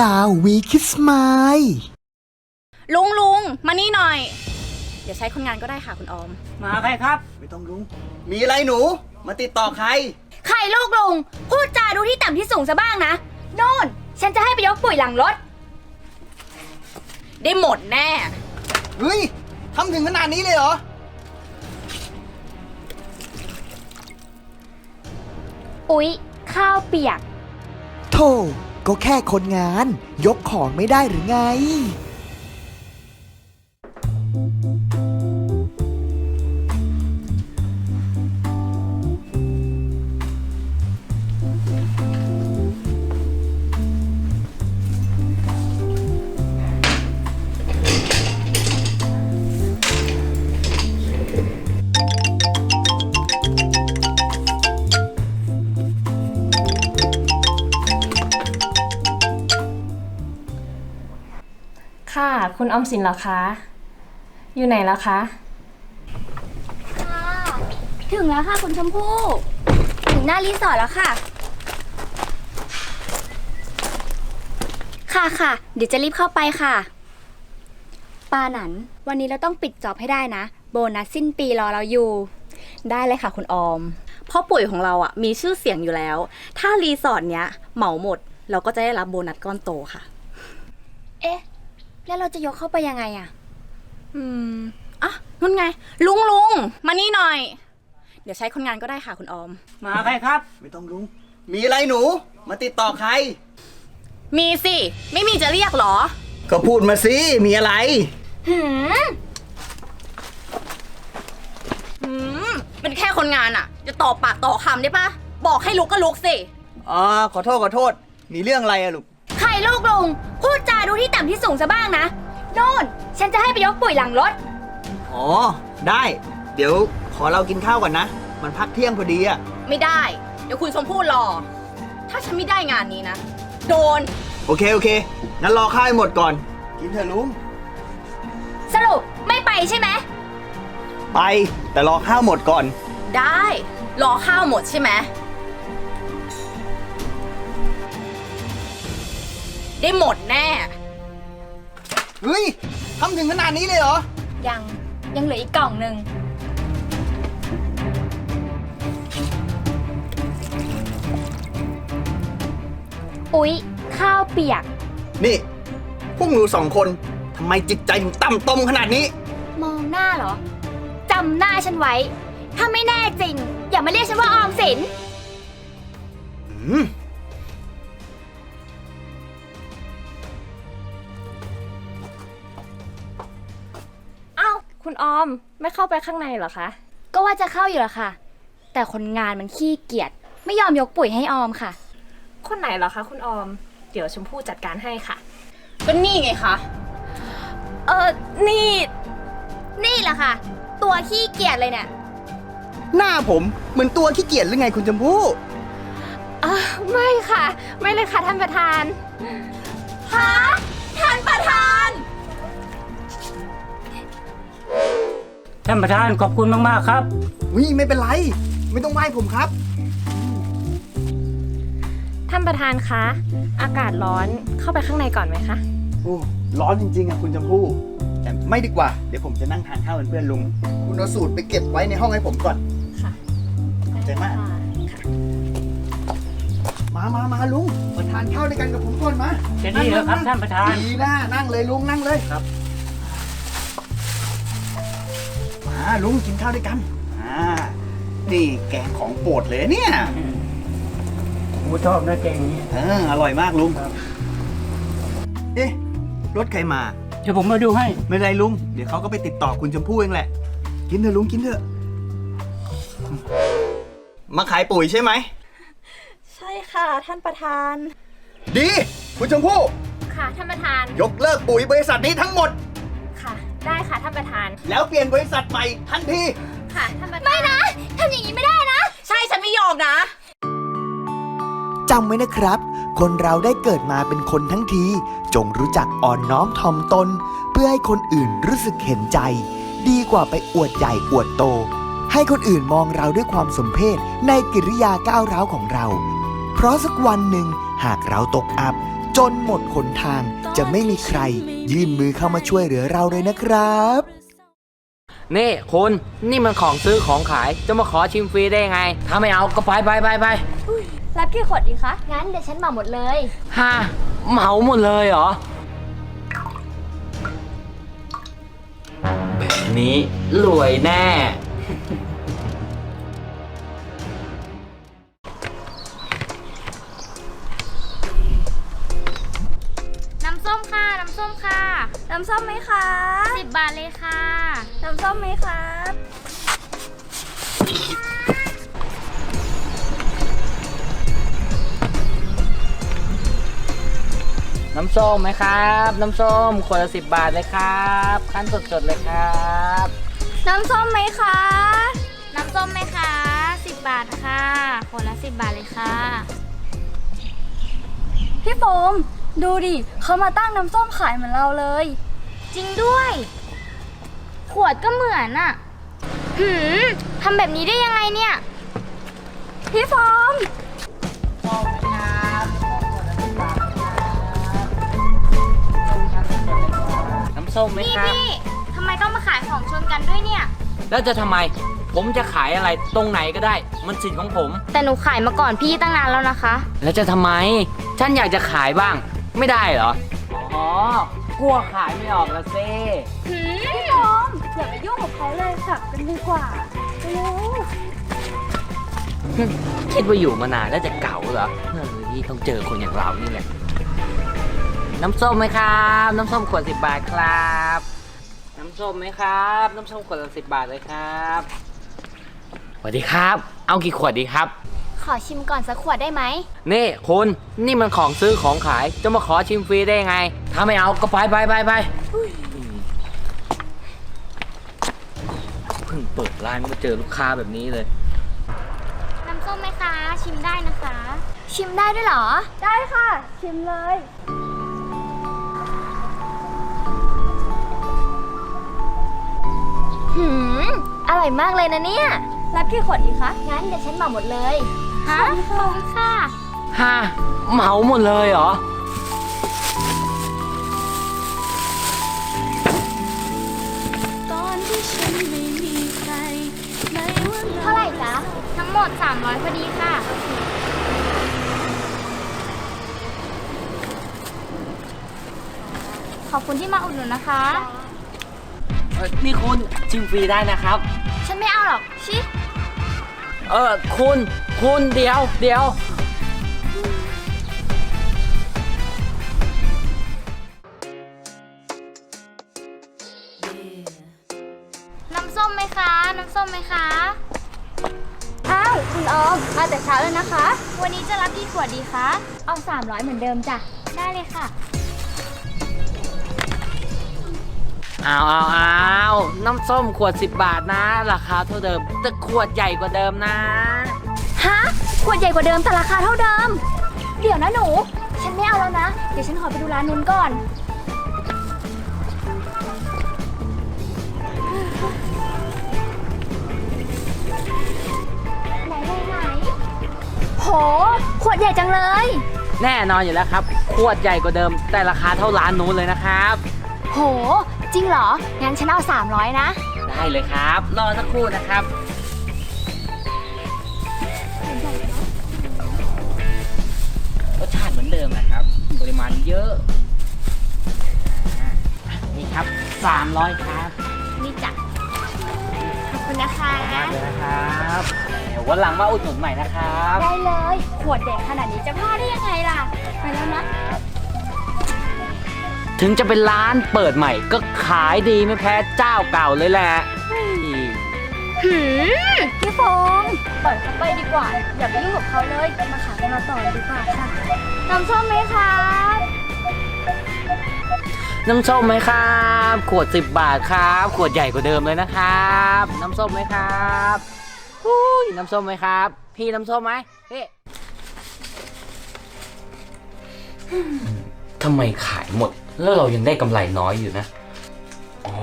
ดาววีคิสไมล์ลุงลุงมานี่หน่อย เดี๋ยวใช้คนงานก็ได้ค่ะคุณออม มาใครครับ ไม่ต้องลุง มีอะไรหนู มาติดต่อใคร ใครลูกลุง พูดจาดูที่ต่ำที่สูงซะบ้างนะ โน่น ฉันจะให้ไปยกปุ๋ยหลังรถ ได้หมดแน่ เฮ้ยทำถึงขนาดนี้เลยเหรอ อุ๊ย ข้าวเปียก โธ่ ก็แค่คนงาน ยกของไม่ได้หรือไง ค่ะคุณออมสินเหรอคะ อยู่ไหนแล้วคะ ค่ะ ถึงแล้วค่ะคุณชมพู่ ถึงหน้ารีสอร์ทแล้วค่ะ ค่ะค่ะ เดี๋ยวจะรีบเข้าไปค่ะ ปาหนัน วันนี้เราต้องปิดจอบให้ได้นะ โบนัสสิ้นปีรอเราอยู่ ได้เลยค่ะคุณออม เพราะปุ๋ยของเราอะมีชื่อเสียงอยู่แล้ว ถ้ารีสอร์ทเนี้ยเหมาหมด เราก็จะได้รับโบนัสก้อนโตค่ะ เอ๊ะ แล้วเราจะยกเข้าไปยังไงอะอืมอะนั่นไง ลุงลุงมานี่หน่อย เดี๋ยวใช้คนงานก็ได้ค่ะคุณออม มาใครครับ ไม่ต้องลุง มีอะไรหนู มาติดต่อใคร มีสิ ไม่มีจะเรียกเหรอ ก็พูดมาสิ มีอะไร หืมอืมเป็นแค่คนงานอะจะต่อปากต่อคำได้ปะบอกให้ลุกก็ลุกสิ อ๋อ ขอโทษขอโทษ มีเรื่องอะไรอะลูกใคร ลูกลุง พูดจาดูที่ต่ำที่สูงซะบ้างนะโน่น ฉันจะให้ไปยกปุ๋ยหลังรถ อ๋อ ได้ เดี๋ยวขอเรากินข้าวก่อนนะ มันพักเที่ยงพอดีอะไม่ได้ เดี๋ยวคุณชมพู่รอ ถ้าฉันไม่ได้งานนี้นะ โดน โอเค โอเค งั้นรอข้าวให้หมดก่อน กินเถอะลุง สรุปไม่ไปใช่ไหม ไป แต่รอข้าวหมดก่อน ได้ รอข้าวหมดใช่ไหม ได้หมดแน่ เฮ้ยทำถึงขนาดนี้เลยเหรอ ยังยังเหลืออีกกล่องหนึ่งอุ๊ย ข้าวเปียก นี่ พวกหนูสองคนทำไมจิตใจถึงต่ำตมขนาดนี้ มองหน้าเหรอจำหน้าฉันไว้ ถ้าไม่แน่จริง อย่ามาเรียกฉันว่าออมสิน อืม คุณออมไม่เข้าไปข้างในเหรอคะ ก็ว่าจะเข้าอยู่ละค่ะ แต่คนงานมันขี้เกียจไม่ยอมยกปุ๋ยให้ออมค่ะ คนไหนเหรอคะคุณออม เดี๋ยวชมพู่จัดการให้ค่ะ ก็นี่ไงคะ เออนี่ นี่แหละค่ะ ตัวขี้เกียจเลยเนี่ยหน้าผมเหมือนตัวขี้เกียจหรือไงคุณชมพู่อ่าไม่ค่ะ ไม่เลยค่ะท่านประธานฮะท่านประธาน ท่านประธานขอบคุณมากๆครับ วิไม่เป็นไร ไม่ต้องไหว้ผมครับ ท่านประธานคะ อากาศร้อนเข้าไปข้างในก่อนไหมคะ โอ้ร้อนจริง ๆอะคุณชมพู่แต่ไม่ดีกว่า เดี๋ยวผมจะนั่งทานข้าวเป็นเพื่อนลุง คุณเอาสูตรไปเก็บไว้ในห้องให้ผมก่อน ค่ะขอบใจมาก มามามาลุงมาทานข้าวด้วยกันกับผมก่อนมาจะดีเหรอครับท่านประธาน ดีนะนั่งเลยลุงนั่งเลยครับ ลุงกินข้าวด้วยกัน อ่า นี่แกงของโปรดเลยเนี่ย หมูชอบนะแกงนี้เอออร่อยมากลุงครับเอ๊ะ รถใครมา เดี๋ยวผมมาดูให้ ไม่เป็นไรลุง เดี๋ยวเขาก็ไปติดต่อคุณชมพู่เองแหละ กินเถอะลุงกินเถอะ มาขายปุ๋ยใช่ไหม ใช่ค่ะท่านประธาน ดี คุณชมพู่ ค่ะท่านประธาน ยกเลิกปุ๋ยบริษัทนี้ทั้งหมดค่ะ ได้ค่ะท่านประธาน แล้วเปลี่ยนบริษัทใหม่ทันทีค่ะท่านประธาน ไม่นะทำอย่างนี้ไม่ได้นะ ใช่ฉันไม่ยอมนะ จำไว้นะครับ คนเราได้เกิดมาเป็นคนทั้งที จงรู้จักอ่อนน้อมถ่อมตน เพื่อให้คนอื่นรู้สึกเห็นใจ ดีกว่าไปอวดใหญ่อวดโต ให้คนอื่นมองเราด้วยความสมเพชในกิริยาก้าวร้าวของเรา เพราะสักวันหนึ่งหากเราตกอับ จนหมดหนทาง จะไม่มีใครยื่นมือเข้ามาช่วยเหลือเราเลยนะครับ นี่คุณนี่มันของซื้อของขายจะมาขอชิมฟรีได้ยังไง ถ้าไม่เอาก็ไปไปไปไปรับกี่ขวดดีคะ งั้นเดี๋ยวฉันเหมาหมดเลยฮะเหมาหมดเลยเหรอ แบบนี้รวยแน่น้ บบาทเลยค่ะ น้ำส้มไหมครับ น้ำส้มไหมครับ น้ำส้มขวดละสิบบาทเลยครับ ขั้นสดๆเลยครับน้ำส้มไหมคะ น้ำส้มไหมคะสิบบาทค่ะคนละสิบบาทเลยค่ะ พี่โฟมดูดิเขามาตั้งน้ำส้มขายเหมือนเราเลย จริงด้วย ขวดก็เหมือนอะหืมทำแบบนี้ได้ยังไงเนี่ย พี่โฟมน้ำส้มไหมนี่ครับ พี่ทำไมต้องมาขายของชนกันด้วยเนี่ย แล้วจะทำไม ผมจะขายอะไรตรงไหนก็ได้ มันสิทธิ์ของผม แต่หนูขายมาก่อนพี่ตั้งนานแล้วนะคะ แล้วจะทำไม ฉันอยากจะขายบ้าง ไม่ได้เหรอ อ๋อ กลัวขายไม่ออกละเซ่พี่โฟมอย่าไปยุ่ง กับเขาเลยกลับกันดีกว่าเร็วคิดว่าอยู่มานานแล้วจะเก่าเหรอเฮ้ยต้องเจอคนอย่างเรานี่แหละ น้ำส้มไหมครับ น้ำส้มขวดสิบบาทครับ น้ำส้มไหมครับ น้ำส้มขวดละสิบบาทเลยครับสวัสดีครับ เอากี่ขวดดีครับ ขอชิมก่อนสักขวดได้ไหม นี่คุณนี่มันของซื้อของขาย จะมาขอชิมฟรีได้ยังไง ถ้าไม่เอาก็ไปไปไปไป เพิ่งเปิดร้านมาเจอลูกค้าแบบนี้เลย น้ำส้มไหมคะ ชิมได้นะคะ ชิมได้ด้วยเหรอ ได้ค่ะ ชิมเลย หืม อร่อยมากเลยนะเนี่ย รับกี่ขวดดีคะ งั้นเดี๋ยวฉันเหมาหมดเลย ฮะขอบคุณค่ะฮะเหมาหมดเลยเหรอ ด 300 พอดีค่ะ ขอบคุณที่มาอุดหนุนนะคะ เอ่อนี่คุณชิมฟรีได้นะครับ ฉันไม่เอาหรอก ชิ เออคุณคุณเดียวเดียว ออม มาแต่เช้าเลยนะคะ วันนี้จะรับกี่ขวดดีคะ เอา 300 เหมือนเดิมจ้ะ ได้เลยค่ะ เอาเอาเอาน้ำส้มขวด 10 บาทนะ ราคาเท่าเดิม แต่ขวดใหญ่กว่าเดิมนะ ฮะ ขวดใหญ่กว่าเดิมแต่ราคาเท่าเดิม เดี๋ยวนะหนู ฉันไม่เอาแล้วนะ เดี๋ยวฉันขอไปดูร้านนู้นก่อนไหน ขวดใหญ่จังเลย แน่นอนอยู่แล้วครับ ขวดใหญ่กว่าเดิม แต่ราคาเท่าร้านนู้นเลยนะครับ โห จริงเหรอ งั้นฉันเอา 300 นะ ได้เลยครับ รอสักครู่นะครับ รสชาติเหมือนเดิมนะครับ ปริมาณเยอะอะนี่ครับ 300 ครับนี่จ้ะขอบคุณนะคะ มากเลยนะครับ เดี๋ยววันหลังมาอุดหนุนใหม่นะครับได้เลย ขวดใหญ่ขนาดนี้จะพลาดได้ยังไงล่ะ ไปแล้วนะ ถึงจะเป็นร้านเปิดใหม่ก็ขายดีไม่แพ้เจ้าเก่าเลยแหละหืมพี่ฟงปล่อยเขาไปดีกว่า อย่าไปยุ่งกับเขาเลย มาขายกันมาต่อดีกว่าค่ะน้ำส้มไหมคะน้ำส้มไหมครับ ขวด 10 บาทครับ ขวดใหญ่กว่าเดิมเลยนะครับ น้ำส้มไหมครับ อุ้ยน้ำส้มไหมครับ พี่น้ำส้มไหมพี่ทำไมขายหมด แล้วเรายังได้กำไรน้อยอยู่นะ อ๋อ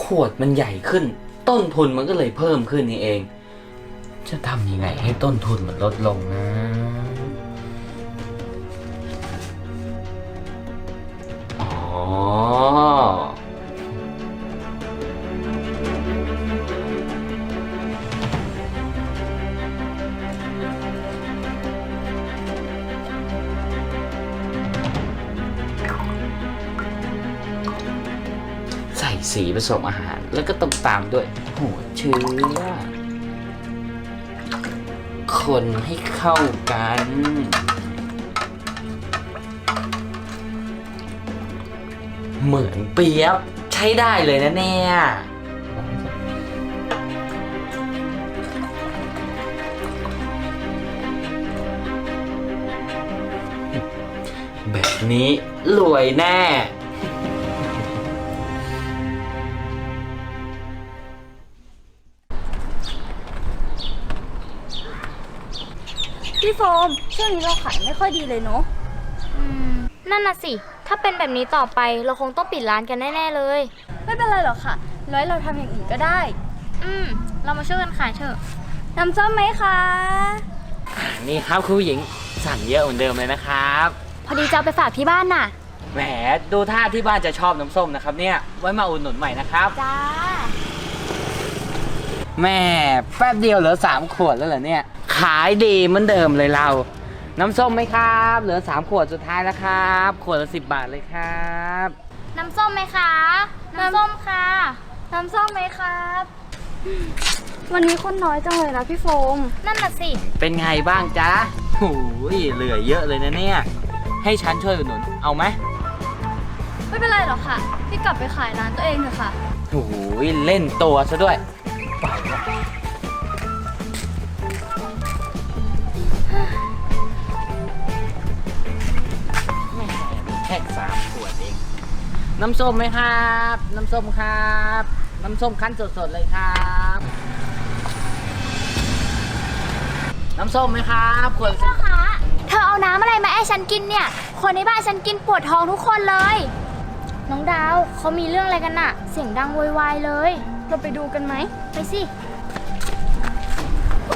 ขวดมันใหญ่ขึ้น ต้นทุนมันก็เลยเพิ่มขึ้นนี่เอง จะทำยังไงให้ต้นทุนมันลดลงนะ สีผสมอาหาร แล้วก็ต้องตามด้วยหัวเชื้อคนให้เข้ากัน เหมือนเปียบใช้ได้เลยนะเนี่ยแบบนี้รวยแน่ พี่โฟมช่วงนี้เราขายไม่ค่อยดีเลยเนาะอืมนั่นน่ะสิ ถ้าเป็นแบบนี้ต่อไปเราคงต้องปิดร้านกันแน่ๆเลย ไม่เป็นไรหรอกค่ะร้อยเราทำอย่างอื่นก็ได้ อืม เรามาช่วยกันขายเถอะน้ำส้มไหมคะ นี่ครับคุณผู้หญิงสั่งเยอะเหมือนเดิมเลยนะครับ พอดีจะเอาไปฝากที่บ้านน่ะ แหมดูท่าที่บ้านจะชอบน้ำส้มนะครับเนี่ย ไว้มาอุดหนุนใหม่นะครับ จ้า แม่แป๊บเดียวเหลือสามขวดแล้วเหรอเนี่ย ขายดีเหมือนเดิมเลยเรา น้ำส้มไหมครับ เหลือสามขวดสุดท้ายแล้วครับ ขวดละสิบบาทเลยครับ น้ำส้มไหมคะ น้ำส้มค่ะ น้ำส้มไหมครับ วันนี้คนน้อยจังเลยนะพี่โฟม นั่นน่ะสิ เป็นไงบ้างจ๊ะหูยเหลือเยอะเลยนะเนี่ย ให้ฉันช่วยอุดหนุนเอาไหมไม่เป็นไรหรอกค่ะ พี่กลับไปขายร้านตัวเองเถอะค่ะ หูยเล่นตัวซะด้วยไปละ แหม่แค่สามขวดเอง น้ำส้มไหมครับ น้ำส้มครับ น้ำส้มคั้นสดๆเลยครับ น้ำส้มไหมครับขวดพ่อคะเธอเอาน้ำอะไรมาให้ฉันกินเนี่ย คนในบ้านฉันกินปวดท้องทุกคนเลย น้องดาวเขามีเรื่องอะไรกันน่ะ เสียงดังโวยวายเลย เราไปดูกันไหม ไปสิ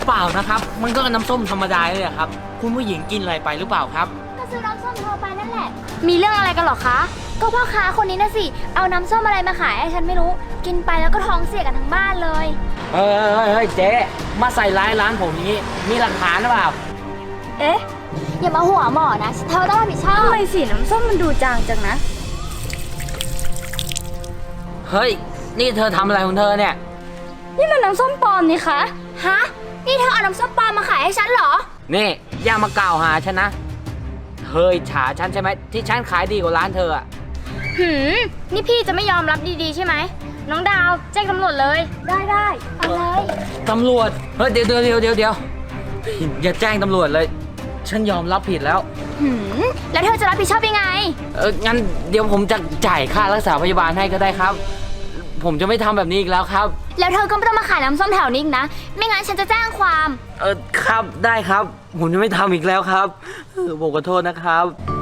เปล่านะครับ มันก็น้ำส้มธรรมดาเลยอะครับ คุณผู้หญิงกินอะไรไปหรือเปล่าครับ ก็ซื้อน้ำส้มเธอไปนั่นแหละ มีเรื่องอะไรกันหรอคะ ก็พ่อค้าคนนี้นะสิ เอาน้ำส้มอะไรมาขายให้ฉันไม่รู้ กินไปแล้วก็ท้องเสียกันทั้งบ้านเลย เฮ้ยเฮ้ยเฮ้ยเจ๊มาใส่ร้ายร้านผมอย่างนี้ มีหลักฐานหรือเปล่า เอ๊ะ อย่ามาหัวหมอนะ เธอต้องรับผิดชอบทำไมสีน้ำส้มมันดูจางจังนะ เฮ้ย นี่เธอทำอะไรของเธอเนี่ย นี่มันน้ำส้มปลอมนี่คะ ฮะ นี่เธอเอาน้ำส้มปลอมมาขายให้ฉันเหรอ นี่อย่ามากล่าวหาฉันนะ เธออิจฉาฉันใช่ไหมที่ฉันขายดีกว่าร้านเธออะหืม นี่พี่จะไม่ยอมรับดีๆใช่ไหม น้องดาวแจ้งตำรวจเลย ได้ได้เอาเลย ตำรวจ เฮ้ยเดี๋ยวเดี๋ยวเดี๋ยวเดี๋ยวเดี๋ยวอย่าแจ้งตำรวจเลย ฉันยอมรับผิดแล้ว หืม แล้วเธอจะรับผิดชอบยังไง เอองั้นเดี๋ยวผมจะจ่ายค่ารักษาพยาบาลให้ก็ได้ครับ ผมจะไม่ทำแบบนี้อีกแล้วครับ แล้วเธอก็ไม่ต้องมาขายน้ำส้มแถวนี้อีกนะ ไม่งั้นฉันจะแจ้งความ เออครับได้ครับ ผมจะไม่ทำอีกแล้วครับเออผมขอโทษนะครับ